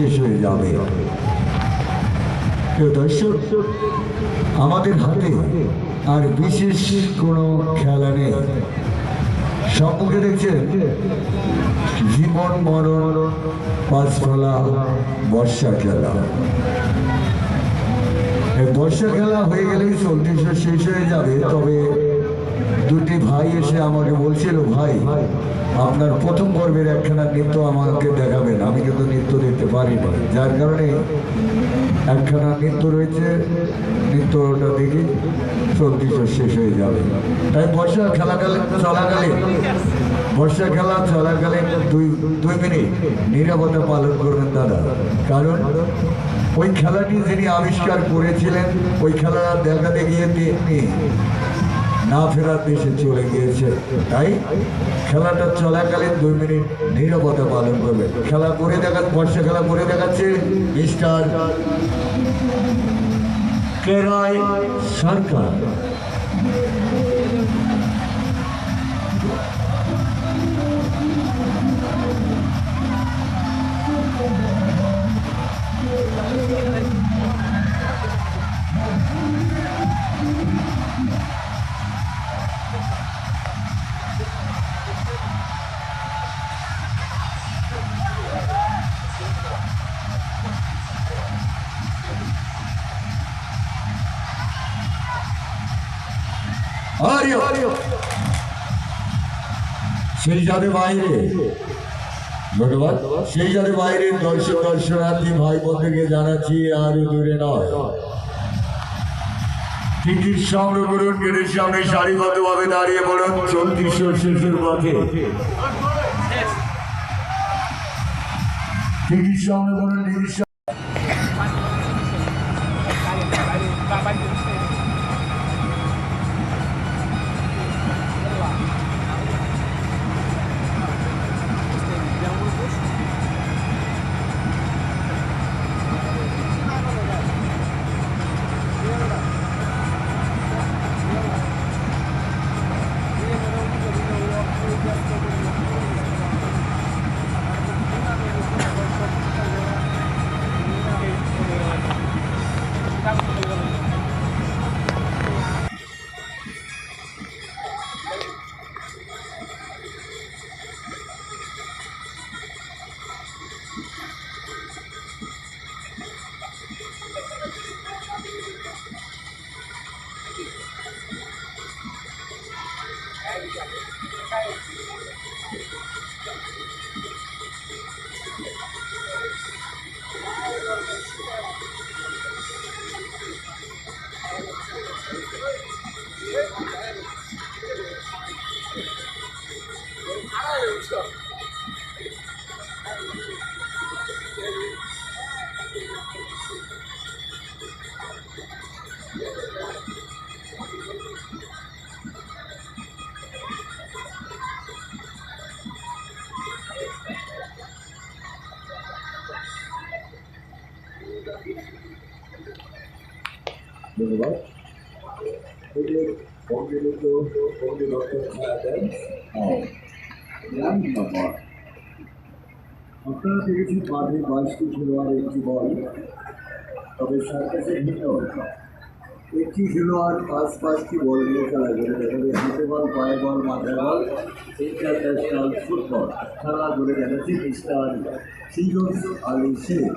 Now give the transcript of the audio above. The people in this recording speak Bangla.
শেষ হয়ে যাবে। প্রিয় দর্শক, আমাদের হাতে আর বিশেষ কোনো খেলা নেই। সম্মুখে দেখছেন? জীবন মরণ পাঁচফলা বর্ষা খেলা। বর্ষা খেলা হয়ে গেলেই চল্লিশ শেষ হয়ে যাবে, তবে আমাকে বলছিল, ভাই, আপনার প্রথম পর্বের একখানা নৃত্য আমাকে দেখাবেন। আমি কিন্তু নৃত্য দেখতে পারি না যার কারণে একখানা নৃত্য রয়েছে, নৃত্যটা দেখি চল্লিশ শেষ হয়ে যাবে। তাই বর্ষা খেলাকালীন চলাকালীন বর্ষা খেলা চলাকালীন দুই দুই মিনিট নিরাপত্তা পালন করবেন দাদা। কারণ ওই খেলাটি যিনি আবিষ্কার করেছিলেন, ওই খেলা দেখাতে গিয়ে তিনি না ফেরার দেশে চলে গিয়েছে। তাই খেলাটা চলাকালীন দুই মিনিট নিরবতা পালন করবে। খেলা করে দেখা বর্ষা খেলা করে দেখাচ্ছে মিস্টার কেরায় সরকার। আরিও সেই যাবে বাইরে। ধন্যবাদ। সেই যাবে বাইরে। দর্শক, দর্শনার্থী ভাই বোনদেরকে জানাচ্ছি, আর দূরে নয়। টিকিট সংগ্রহ করুন, গেটের সামনে সারিবদ্ধভাবে দাঁড়িয়ে পড়ুন। চৌত্রিশ শেষের পথে। টিকিট সংগ্রহ করুন Right. We did, we ticket ধন্যবাদ আপনারা দেখেছেন মাঠে বাইশটি খেলোয়াড় একটি বল তবে সার্কাসের ভিন্ন একটি খেলোয়াড় পাঁচ পাঁচটি বল নিয়ে খেলা করে দেখাবে হাতে বল পায়ে বল মাথায় বল ইন্টারন্যাশনাল ফুটবল খেলা করে দেখাচ্ছে মিস্টার সিজন আলী শেখ